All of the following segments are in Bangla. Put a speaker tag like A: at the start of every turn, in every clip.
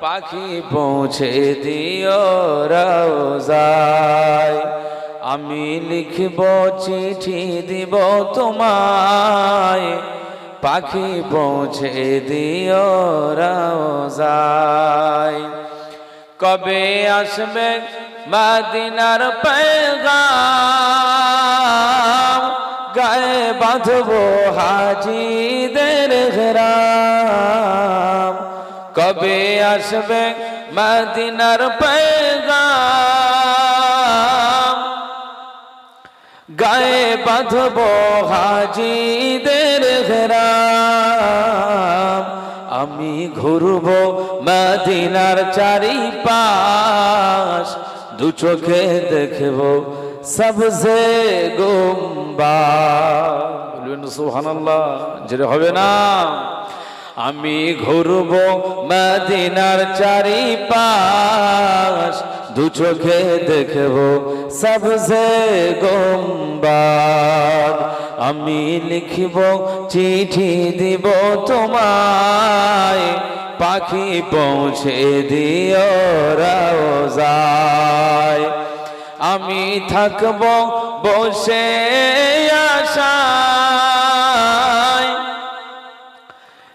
A: পাখি পৌঁছে দিও রাজায় আমি লিখিব চিঠি দিব তোমায়। পাখি পৌঁছে দিও রাজায় কবে আসবে মাদিনার পেগাম? গায়ে বাঁধবো হাজিদের ঘেরাম। কবে আসবে মাদিনার পেগাম? গায়ে বাঁধবো হাজিদের ঘেরাম। আমি ঘুরব মদিনার চারি পাশ দু চোখে দেখব সবসে গুম্বা। বলবেন, সুবহানাল্লাহ। যেটা হবে না? আমি ঘুরব মদিনার চারি পাশ দু চোখে দেখব সবসে গোম্বাদ আমি লিখিব, চিঠি দিব তোমায়। পাখি পৌঁছে দিও রাজায় আমি থাকব বসে আশায়।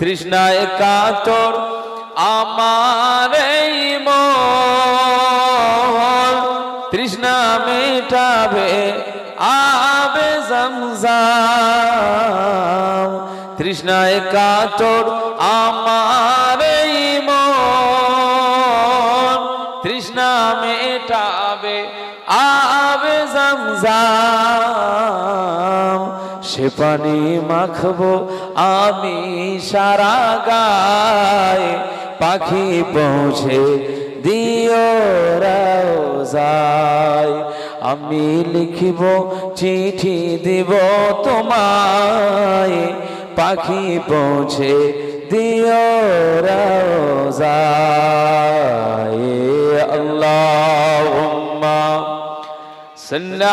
A: তৃষ্ণায় কাতর আমার তৃষ্ণা মেটাবে আবে জমজাম। তৃষ্ণায় কাতর আমার তৃষ্ণা মেটাবে আবে জমজাম। সে পানি মাখবো, আমি সারা গায়ে পাখি পৌঁছে দিও যায় আমি লিখিব, চিঠি দিব তোমায়, পাখি পৌঁছে দিও রায় আল্লাহ সন্না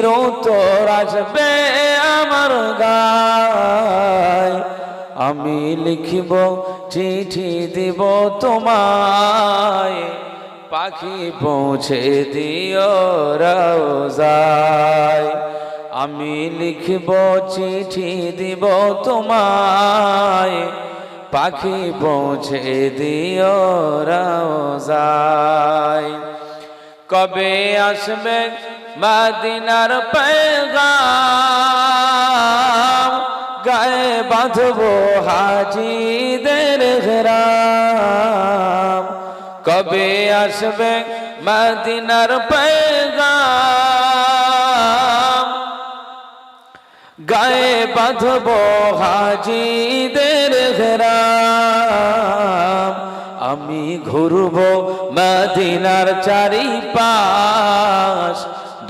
A: চিঠির উত্তর আসবে আমার গায়। আমি লিখিব, চিঠি দিব তোমায়। পাখি পৌঁছে দিও রাজায় আমি লিখিব, চিঠি দিব তোমায়। পাখি পৌঁছে দিও রাজায় কবে আসবে মাদিনার পেগাম গায়ে বাঁধবো হাজিদের ঘেরাম কবে আসবে মাদিনার পেগাম গায়ে বাঁধব হাজিদের ঘেরাম আমি ঘুরব মদিনার চারি পাশ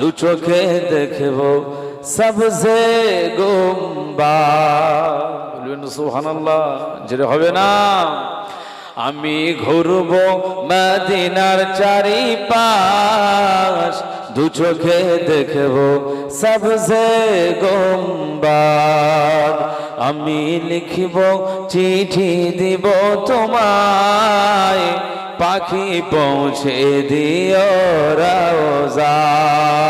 A: দু চোখে দেখব সবসে গুম্বা বলবেন, সুবহানাল্লাহ যেটা হবে না। আমি ঘুরব মদিনার চারিপাশ, দু চোখে দেখব সবসে গম্বার। আমি লিখিব, চিঠি দিব তোমায়, পাখি পৌঁছে দিও রাওজায়।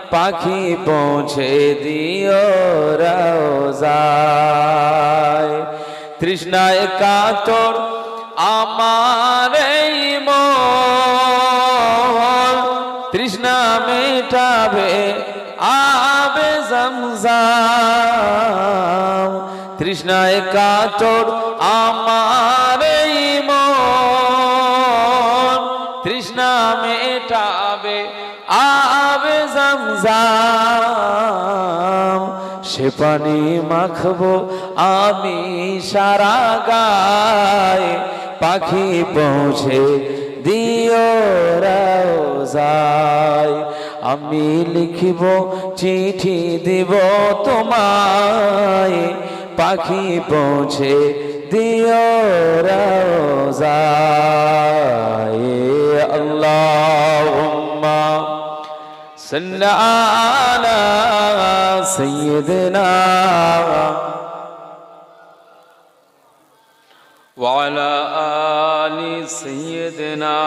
A: পাখি পৌঁছে দিও রোজায় তৃষ্ণায় কাতর আমার এই মন। তৃষ্ণা মেটাবে আবে জমজাম। তৃষ্ণায় কাতর আমার জমজাম সে পানি মাখবো আমি সারা গায়ে। পাখি পৌঁছে দিও রায় আমি লিখিব, চিঠি দিব তোমায়। পাখি পৌঁছে দিও রায় আল্লাহুম্মা صل على سيدنا وعلى آل سيدنا